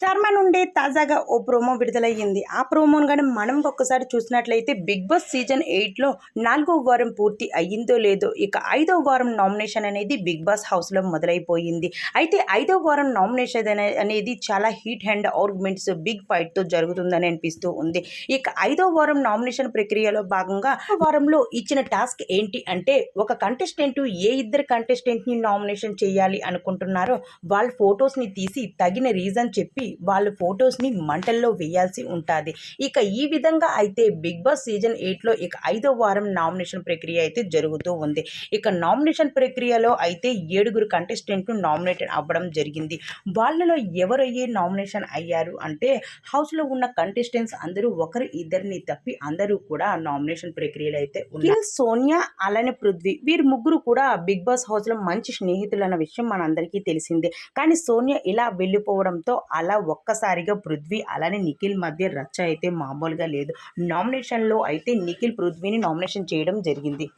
చర్మ నుండి తాజాగా ఓ ప్రోమో విడుదలయ్యింది. ఆ ప్రోమోను కానీ మనం ఒక్కసారి చూసినట్లయితే బిగ్ బాస్ సీజన్ ఎయిట్లో నాలుగో వారం పూర్తి అయ్యిందో లేదో ఇక ఐదో వారం నామినేషన్ అనేది బిగ్ బాస్ హౌస్లో మొదలైపోయింది. అయితే ఐదో వారం నామినేషన్ అనేది చాలా హీట్ అండ్ ఆర్గ్యుమెంట్స్ బిగ్ ఫైట్తో జరుగుతుందని అనిపిస్తూ ఉంది. ఇక ఐదో వారం నామినేషన్ ప్రక్రియలో భాగంగా వారంలో ఇచ్చిన టాస్క్ ఏంటి అంటే ఒక కంటెస్టెంట్ ఏ ఇద్దరు కంటెస్టెంట్ని నామినేషన్ చేయాలి అనుకుంటున్నారో వాళ్ళ ఫొటోస్ని తీసి తగిన రీజన్ చెప్పి వాళ్ళ ఫొటోస్ని మంటల్లో వేయాల్సి ఉంటుంది. ఇక ఈ విధంగా అయితే బిగ్ బాస్ సీజన్ ఎయిట్లో ఇక ఐదో వారం నామినేషన్ ప్రక్రియ అయితే జరుగుతూ ఉంది. ఇక నామినేషన్ ప్రక్రియలో అయితే ఏడుగురు కంటెస్టెంట్లు నామినేటెడ్ అవ్వడం జరిగింది. వాళ్ళలో ఎవరయ్యే నామినేషన్ అయ్యారు అంటే హౌస్లో ఉన్న కంటెస్టెంట్స్ అందరూ ఒకరు ఇద్దరిని తప్పి అందరూ కూడా నామినేషన్ ప్రక్రియలో అయితే ఉన్నారు. సోనియా అలానే పృథ్వీ వీరు ముగ్గురు కూడా బిగ్ బాస్ హౌస్లో మంచి స్నేహితులు అన్న విషయం మనందరికీ తెలిసిందే. కానీ సోనియా ఇలా వెళ్ళిపోవడంతో అలా ఒక్కసారిగా పృథ్వీ అలానే నిఖిల్ మధ్య రచ్చ అయితే మామూలుగా లేదు. నామినేషన్లో అయితే నిఖిల్ పృథ్వీని నామినేషన్ చేయడం జరిగింది.